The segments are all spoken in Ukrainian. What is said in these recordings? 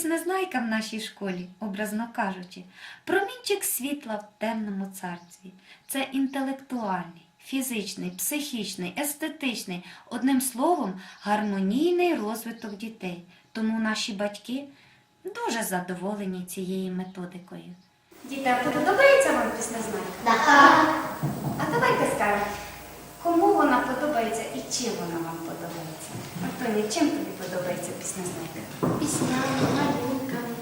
піснезнайка в нашій школі, образно кажучи, промінчик світла в темному царстві. Це інтелектуальний, фізичний, психічний, естетичний, одним словом, гармонійний розвиток дітей. Тому наші батьки дуже задоволені цією методикою. Діти, а подобається вам піснезнайка? Так. А давайте скажемо, подобається і чим вона вам подобається? Антоні, чим тобі подобається піснезнайка? Піснями, малюнками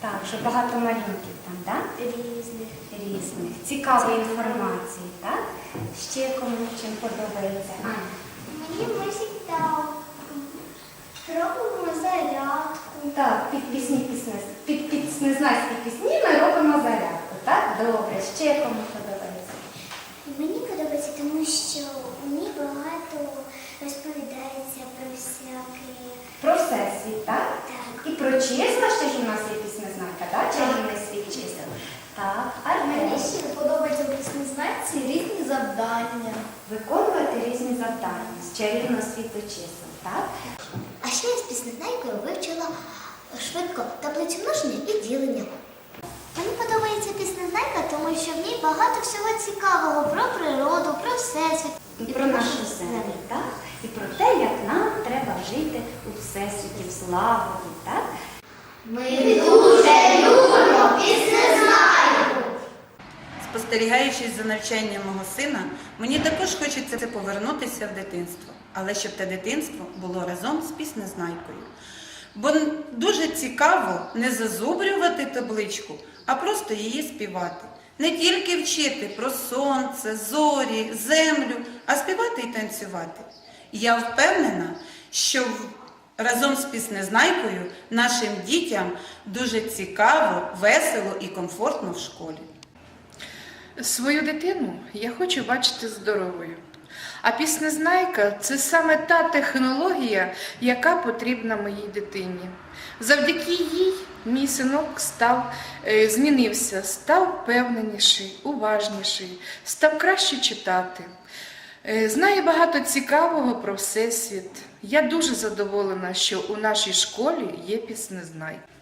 Так, що багато малюнків там, так? різних. Різних, цікавої інформації, так? Ще кому чим подобається? Мені ми завжди робимо зарядку. Так, під пісні пісне, під піснезнайські пісні ми робимо зарядку, так? Добре, ще кому подобається? Мені подобається, тому що у ній багато розповідається про всякі. Про всесвіт, так? Так. І про числа ще ж у нас є піснезнайка, так? Чарівний світ чисел. Так, Армен. ще подобається в піснезнайці різні завдання. Виконувати різні завдання з чарівного світу чисел, так? А ще я з піснезнайкою вивчила швидко таблицю множення і ділення. Мені подобається піснезнайка, тому що в ній багато всього цікавого про природу, про всесвіт. І про нашу землю, так? І про те, як нам треба жити у всесвіті в злагоді, так? Ми дуже любимо піснезнайку. Спостерігаючи за навчанням мого сина, мені також хочеться повернутися в дитинство, але щоб те дитинство було разом з піснезнайкою. Бо дуже цікаво не зазубрювати табличку, а просто її співати. Не тільки вчити про сонце, зорі, землю, а співати і танцювати. Я впевнена, що разом з піснезнайкою нашим дітям дуже цікаво, весело і комфортно в школі. Свою дитину я хочу бачити здоровою. А піснезнайка це саме та технологія, яка потрібна моїй дитині. Завдяки їй мій синок став, е, змінився, став впевненіший, уважніший, став краще читати. Е, Знає багато цікавого про всесвіт. Я дуже задоволена, що у нашій школі є піснезнайка.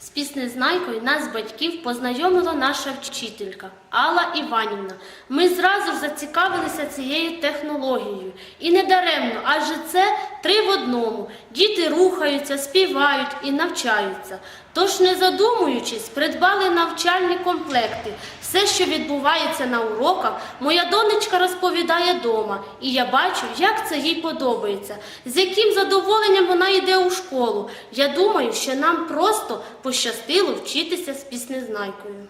З піснезнайкою нас батьків познайомила наша вчителька Алла Іванівна. Ми зразу зацікавилися цією технологією. І не даремно, адже це три в одному. Діти рухаються, співають і навчаються. Тож, не задумуючись, придбали навчальні комплекти. Все, що відбувається на уроках, моя донечка розповідає дома, і я бачу, як це їй подобається, з яким задоволенням вона йде у школу. Я думаю, що нам просто пощастило вчитися з піснезнайкою.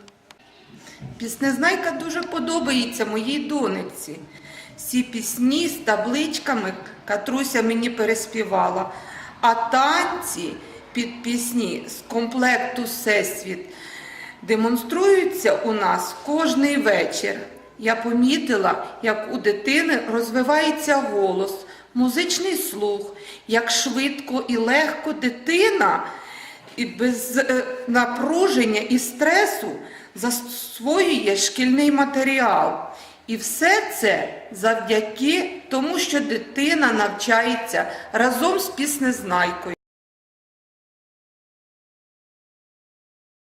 Піснезнайка дуже подобається моїй донеці. Всі пісні з табличками Катруся мені переспівала, а танці під пісні з комплекту Всесвіт демонструються у нас кожний вечір. Я помітила, як у дитини розвивається голос, музичний слух, як швидко і легко дитина і без е, напруження і стресу засвоює шкільний матеріал. І все це завдяки тому, що дитина навчається разом з піснезнайкою.